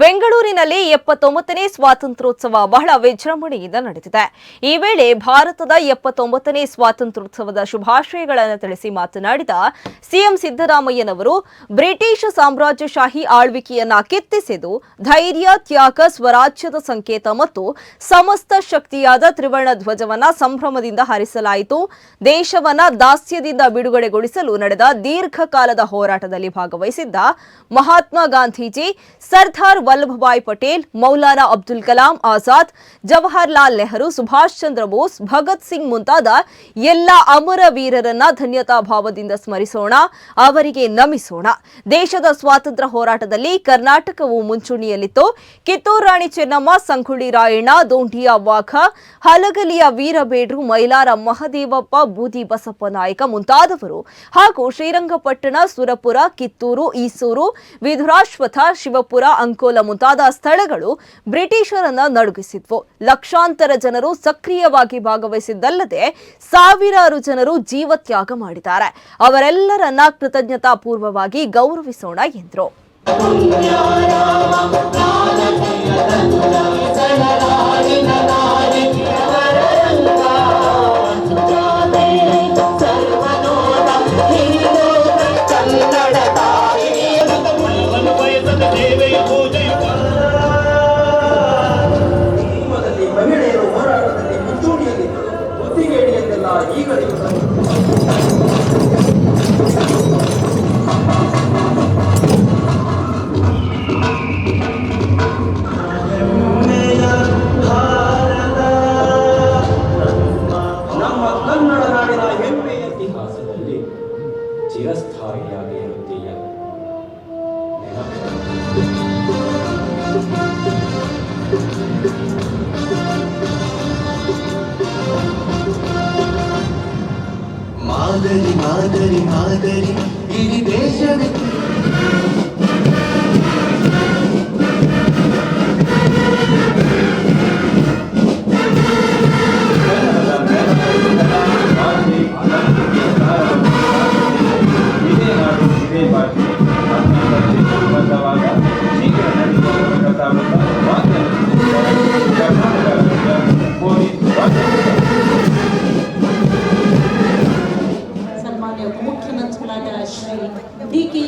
ಬೆಂಗಳೂರಿನಲ್ಲಿ ಎಪ್ಪತ್ತೊಂಬತ್ತನೇ ಸ್ವಾತಂತ್ರ್ಯೋತ್ಸವ ಬಹಳ ವಿಜೃಂಭಣೆಯಿಂದ ನಡೆದಿದೆ. ಈ ವೇಳೆ ಭಾರತದ ಎಪ್ಪತ್ತೊಂಬತ್ತನೇ ಸ್ವಾತಂತ್ರ್ಯೋತ್ಸವದ ಶುಭಾಶಯಗಳನ್ನು ತಿಳಿಸಿ ಮಾತನಾಡಿದ ಸಿಎಂ ಸಿದ್ದರಾಮಯ್ಯನವರು, ಬ್ರಿಟಿಷ್ ಸಾಮ್ರಾಜ್ಯಶಾಹಿ ಆಳ್ವಿಕೆಯನ್ನ ಕೆತ್ತಿಸಿದು ಧೈರ್ಯ, ತ್ಯಾಗ, ಸ್ವರಾಜ್ಯದ ಸಂಕೇತ ಮತ್ತು ಸಮಸ್ತ ಶಕ್ತಿಯಾದ ತ್ರಿವರ್ಣ ಧ್ವಜವನ್ನ ಸಂಭ್ರಮದಿಂದ ಹಾರಿಸಲಾಯಿತು. ದೇಶವನ್ನ ದಾಸ್ಯದಿಂದ ಬಿಡುಗಡೆಗೊಳಿಸಲು ನಡೆದ ದೀರ್ಘಕಾಲದ ಹೋರಾಟದಲ್ಲಿ ಭಾಗವಹಿಸಿದ್ದ ಮಹಾತ್ಮ ಗಾಂಧೀಜಿ, ಸರ್ದಾರ್ ವಲ್ಲಭಭಾಯ್ ಪಟೇಲ್, ಮೌಲಾನಾ ಅಬ್ದುಲ್ ಕಲಾಂ ಆಜಾದ್, ಜವಾಹರ್ಲಾಲ್ ನೆಹರು, ಸುಭಾಷ್ ಚಂದ್ರ ಬೋಸ್, ಭಗತ್ ಸಿಂಗ್ ಮುಂತಾದ ಎಲ್ಲ ಅಮರ ವೀರರನ್ನ ಧನ್ಯತಾ ಭಾವದಿಂದ ಸ್ಮರಿಸೋಣ, ಅವರಿಗೆ ನಮಿಸೋಣ. ದೇಶದ ಸ್ವಾತಂತ್ರ್ಯ ಹೋರಾಟದಲ್ಲಿ ಕರ್ನಾಟಕವು ಮುಂಚೂಣಿಯಲ್ಲಿತ್ತು. ಕಿತ್ತೂರು ರಾಣಿ ಚೆನ್ನಮ್ಮ, ಸಂಗೊಳ್ಳಿ ರಾಯಣ್ಣ ದೋಂಡಿಯ ವಾಘ, ಹಲಗಲಿಯ ವೀರಬೇಡ್ರು ಮೈಲಾರ ಮಹದೇವಪ್ಪ, ಬೂದಿ ಬಸಪ್ಪ ನಾಯಕ ಮುಂತಾದವರು. ಹಾಗೂ ಶ್ರೀರಂಗಪಟ್ಟಣ, ಸುರಪುರ, ಕಿತ್ತೂರು, ಈಸೂರು ವಿಧುರಾಶ್ವಥ ಶಿವಪುರ, ಅಂಕೋಲ ಮುಂತಾದ ಸ್ಥಳಗಳು ಬ್ರಿಟಿಷರನ್ನ ನಡುಗಿಸಿದ್ವು. ಲಕ್ಷಾಂತರ ಜನರು ಸಕ್ರಿಯವಾಗಿ ಭಾಗವಹಿಸಿದ್ದಲ್ಲದೆ ಸಾವಿರಾರು ಜನರು ಜೀವತ್ಯಾಗ ಮಾಡಿದ್ದಾರೆ. ಅವರೆಲ್ಲರನ್ನ ಕೃತಜ್ಞತಾ ಪೂರ್ವವಾಗಿ ಗೌರವಿಸೋಣ ಎಂದರು. ಈಗ ನಮ್ಮ ಕನ್ನಡ ನಾಡಿನ ಹೆಮ್ಮೆಯ ಇತಿಹಾಸದಲ್ಲಿ ಚಿರಸ್ಥಾಯಿಯಾಗಿ മാതരി മാതരി മാതരി ഗിരിദേശമേ Dicky